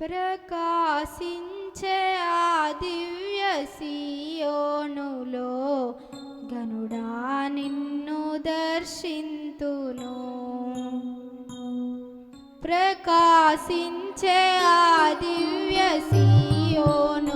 ప్రకాశించే ఆ దివ్య సియోనులో గనుడా నిన్ను దర్శింతును. ప్రకాశించే ఆ దివ్య సియోనులో